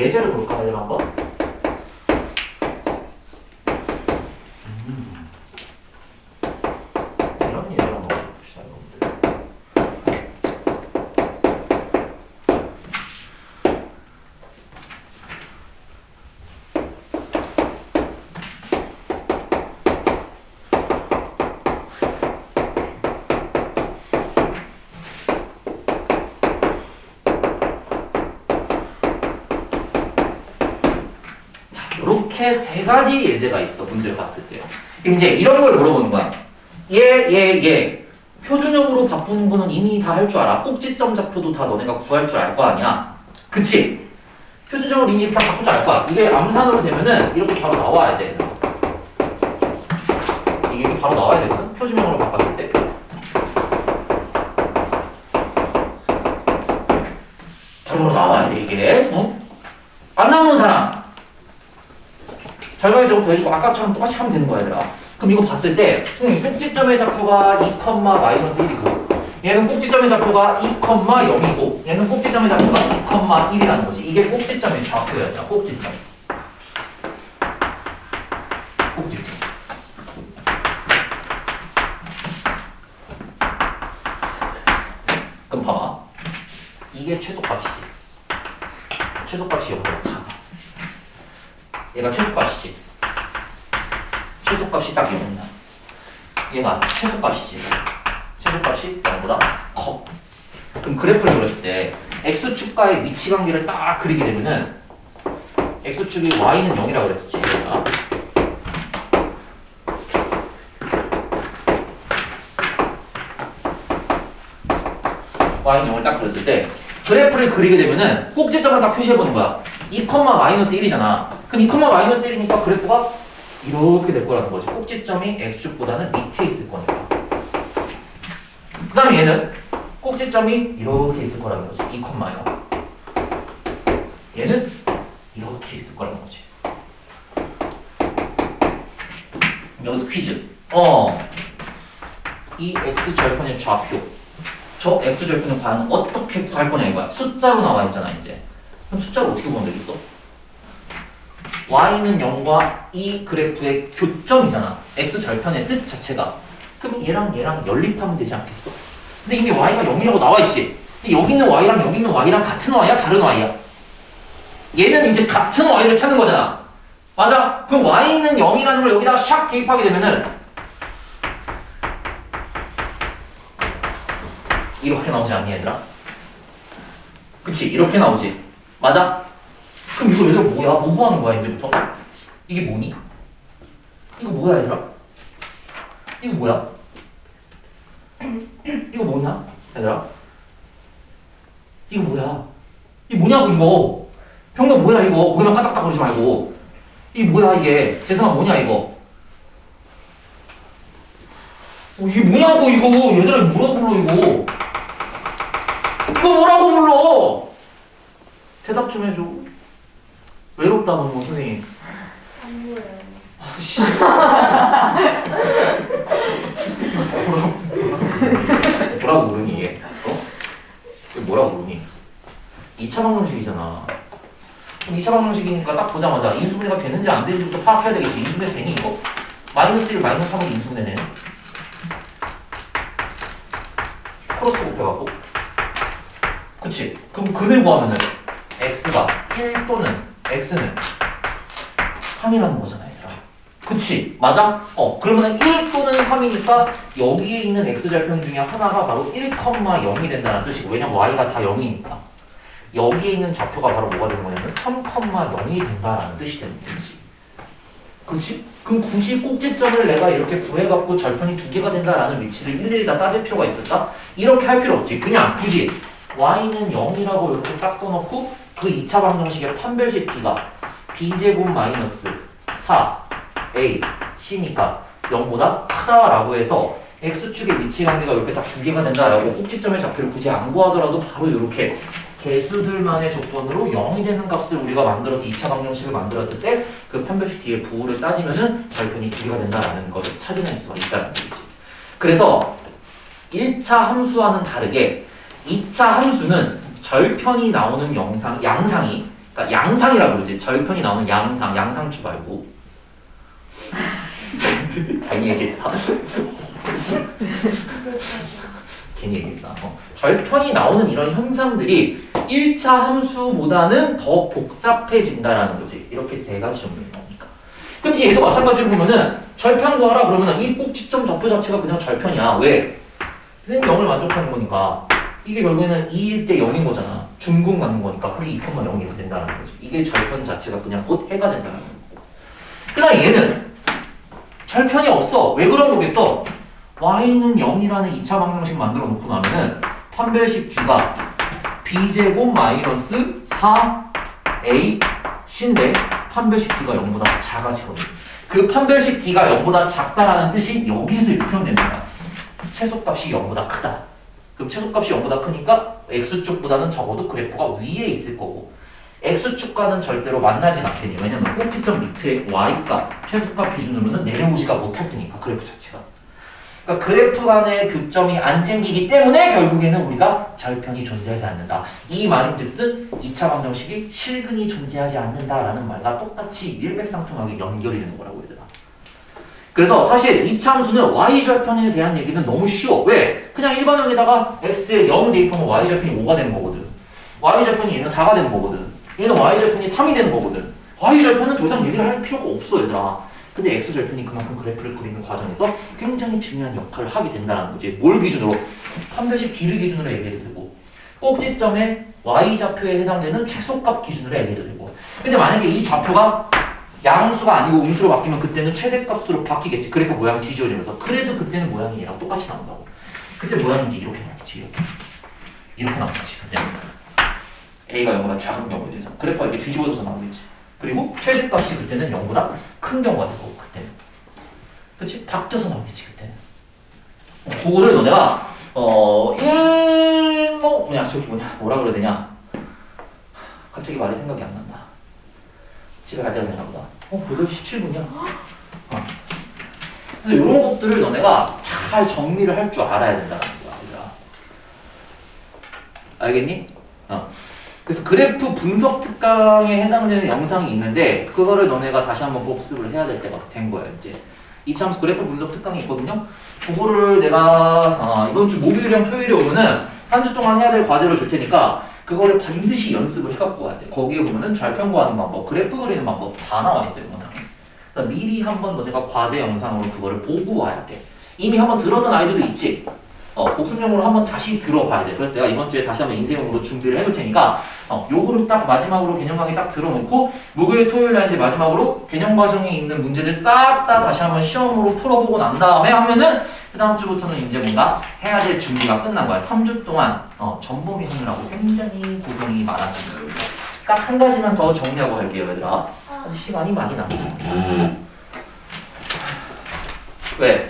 예제를 볼까 얘들아 한번? 음. 이런 예제를 한번 봅시다 여러분들 자, 이렇게 세 가지 예제가 있어 문제를 봤을 때. 이제 이런 걸 물어보는 거야. 얘, 얘, 얘. 표준형으로 바꾸는 거는 이미 다 할 줄 알아. 꼭지점 좌표도 다 너네가 구할 줄 알 거 아니야. 그치? 표준형으로 이미 다 바꿀 줄 알 거야. 이게 암산으로 되면은 이렇게 바로 나와야 돼. 이게 바로 나와야 되거든. 표준형으로 바꿨을 때. 바로 나와야 돼 이게. 어? 안 나오는 사람. 절반의 제곱 더해주고 아까처럼 똑같이 하면 되는 거야 그럼 이거 봤을 때 응, 꼭지점의 좌표가 2, 마이너스 1이고 얘는 꼭지점의 좌표가 2, 0이고 얘는 꼭지점의 좌표가 2, 1이라는 거지. 이게 꼭지점의 좌표였다 꼭지점. 꼭지점. 그럼 봐봐. 이게 최소값이지. 최소값이 여기보다 작아 얘가 최소값이지. 최소값이 딱 이런다. 얘가 최소값이지. 최소값이 0보다 커. 그럼 그래프를 그렸을 때 x축과의 위치 관계를 딱 그리게 되면은 x축이 y는 0이라고 그랬었지. 얘가. y는 0을 딱 그렸을 때 그래프를 그리게 되면은 꼭지점을 딱 표시해 보는 거야. 2, 마이너스 1이잖아. 그럼 2, 마이너스 1이니까 그래프가 이렇게 될 거라는 거지. 꼭지점이 x축보다는 밑에 있을 거니까. 그 다음에 얘는 꼭지점이 이렇게 있을 거라는 거지. 2, 0. 얘는 이렇게 있을 거라는 거지. 여기서 퀴즈. 어. 이 x절편의 좌표. 저 x절편을 과연 어떻게 구할 거냐 이거야. 숫자로 나와 있잖아, 이제. 그럼 숫자를 어떻게 보면 되겠어? Y는 0과 이 그래프의 교점이잖아. x절편의 뜻 자체가. 그럼 얘랑 얘랑 연립하면 되지 않겠어? 근데 이미 y가 0이라고 나와 있지. 근데 여기 있는 y랑 여기 있는 y랑 같은 y야, 다른 y야? 얘는 이제 같은 y를 찾는 거잖아. 맞아? 그럼 y는 0이라는 걸 여기다가 샥 대입하게 되면은 이렇게 나오지 않니 얘들아? 그치? 이렇게 나오지. 맞아? 그럼 이거 얘들아 뭐야? 뭐 구하는 거야 이제부터? 이게 뭐니? 이거 뭐야 얘들아? 이거 뭐야? 이거 뭐냐? 얘들아? 이거 뭐야? 이게 뭐냐고 이거? 병력 뭐야 이거? 거기만 까딱딱 거리지 말고 이게 뭐야 이게? 재성아 뭐냐 이거? 어, 이게 뭐냐고 이거? 얘들아 이거 뭐라고 불러 이거? 이거 뭐라고 불러? 대답 좀 해줘. 외롭다고 뭐 선생님. 안 보여요. 아씨. 뭐라고 모르니 얘? 어? 이거 뭐라고 모르니? 2차 방정식이잖아. 그럼 2차 방정식이니까 딱 보자마자 인수분해가 되는지 안 되는지부터 파악해야 되겠지. 인수분해 되니 이거? 마이너스 1, 마이너스 3으로 인수분해 되네. 크로스 곱해갖고. 그치? 그럼 근을 구하면은 x가 1 또는 x는 3이라는 거잖아, 얘들아. 그치? 맞아? 어, 그러면은 1 또는 3이니까 여기에 있는 x절편 중에 하나가 바로 1,0이 된다는 뜻이고, 왜냐면 y가 다 0이니까. 여기에 있는 좌표가 바로 뭐가 되는 거냐면 3,0이 된다라는 뜻이 되는 거지. 그치? 그럼 굳이 꼭지점을 내가 이렇게 구해갖고 절편이 두 개가 된다라는 위치를 일일이 다 따질 필요가 있을까? 이렇게 할 필요 없지. 그냥 굳이 y는 0이라고 이렇게 딱 써놓고 그 2차 방정식의 판별식 b가 b제곱 마이너스 4 a c니까 0보다 크다라고 해서 x축의 위치 관계가 이렇게 딱 두 개가 된다라고 꼭지점의 좌표를 굳이 안 구하더라도 바로 이렇게 개수들만의 조건으로 0이 되는 값을 우리가 만들어서 2차 방정식을 만들었을 때 그 판별식 뒤에 부호를 따지면은 절편이 두 개가 된다라는 것을 찾아낼 수가 있다는 거지. 그래서 1차 함수와는 다르게 2차 함수는 절편이 나오는 영상, 양상이, 그러니까 양상이라고 그러지. 절편이 나오는 양상, 양상추 말고. 괜히 얘기했다. 괜히 얘기했다. 어. 절편이 나오는 이런 현상들이 1차 함수보다는 더 복잡해진다라는 거지. 이렇게 세 가지 정도 나오니까. 그럼 얘도 마찬가지로 보면은 절편 구하라 그러면은 이 꼭지점 좌표 자체가 그냥 절편이야. 왜? 그냥 0을 만족하는 거니까. 이게 결국에는 2일 때 0인 거잖아. 중궁 맞는 거니까 그게 2,0 이렇게 된다는 거지. 이게 절편 자체가 그냥 곧 해가 된다는 거고. 그다음 얘는 절편이 없어. 왜 그런 거겠어? y는 0이라는 2차 방정식 만들어 놓고 나면은 판별식 d가 b제곱 마이너스 4a c인데 판별식 d가 0보다 작아지거든. 그 판별식 d가 0보다 작다라는 뜻이 표현되는 거야. 최소값이 0보다 크다. 그럼 최소값이 0보다 크니까 x축보다는 적어도 그래프가 위에 있을 거고 x축과는 절대로 만나진 않겠니? 왜냐면 꼭지점 밑에 y값 최소값 기준으로는 내려오지가 못할 테니까 그래프 자체가. 그러니까 그래프 간의 교점이 안 생기기 때문에 결국에는 우리가 절편이 존재하지 않는다. 이 말인즉슨 2차 방정식이 실근이 존재하지 않는다라는 말과 똑같이 일맥상통하게 연결이 되는 거라고 얘들아 그래서 사실 이 참수는 y절편에 대한 얘기는 너무 쉬워. 왜? 그냥 일반형에다가 x에 0 대입하면 y절편이 5가 되는 거거든. y절편이 얘는 4가 되는 거거든. 얘는 y절편이 3이 되는 거거든. y절편은 더 이상 얘기를 할 필요가 없어 얘들아. 근데 x절편이 그만큼 그래프를 그리는 과정에서 굉장히 중요한 역할을 하게 된다는 거지. 뭘 기준으로? 판별식 d를 기준으로 얘기해도 되고 꼭지점의 y좌표에 해당되는 최소값 기준으로 얘기해도 되고 근데 만약에 이 좌표가 양수가 아니고 음수로 바뀌면 그때는 최대값으로 바뀌겠지. 그래프 모양이 뒤집어지면서. 그래도 그때는 모양이 얘랑 똑같이 나온다고. 그때 모양이 이제 이렇게 나오지. 이렇게. 이렇게 나오지. 그때는. A가 0보다 작은 경우에 대해서. 그래프가 이렇게 뒤집어져서 나오겠지. 그리고 최대값이 그때는 0보다 큰 경우가 되고 그때는. 그치? 바뀌어서 나오겠지. 그때는. 어, 그거를 너네가 어, 일모 뭐냐 저기 뭐냐 뭐라 그래야 되냐 갑자기 말이 생각이 안 난다. 집에 갈 때가 됐나 보다. 어, 8시 17분이야. 어. 그래서 이런 것들을 너네가 잘 정리를 할 줄 알아야 된다는 거야, 얘들아. 알겠니? 어. 그래서 그래프 분석 특강에 해당되는 영상이 있는데 그거를 너네가 다시 한번 복습을 해야 될 때가 된 거야, 이제. 이참수 그래프 분석 특강이 있거든요. 그거를 내가 어, 이번 주 목요일이랑 토요일에 오면은 한 주 동안 해야 될 과제를 줄 테니까 그거를 반드시 연습을 해갖고 와야 돼. 거기에 보면은 절편 구하는 방법, 그래프 그리는 방법 다 나와 있어요, 영상에. 그러니까 미리 한번 너네가 과제 영상으로 그거를 보고 와야 돼. 이미 한번 들었던 아이들도 있지. 어, 복습용으로 한번 다시 들어봐야 돼. 그래서 내가 이번 주에 다시 한번 인쇄용으로 준비를 해놓을 테니까 어, 요거를 딱 마지막으로 개념 강의 딱 들어놓고 목요일 토요일 날 이제 마지막으로 개념 과정에 있는 문제들 싹 다 다시 한번 시험으로 풀어보고 난 다음에 하면은 그 다음 주부터는 이제 뭔가 해야 될 준비가 끝난 거야. 3주 동안 어, 전범위 하느라고 굉장히 고생이 많았습니다. 딱 한 가지만 더 정리하고 갈게요, 얘들아. 아직 시간이 많이 남았어. 왜?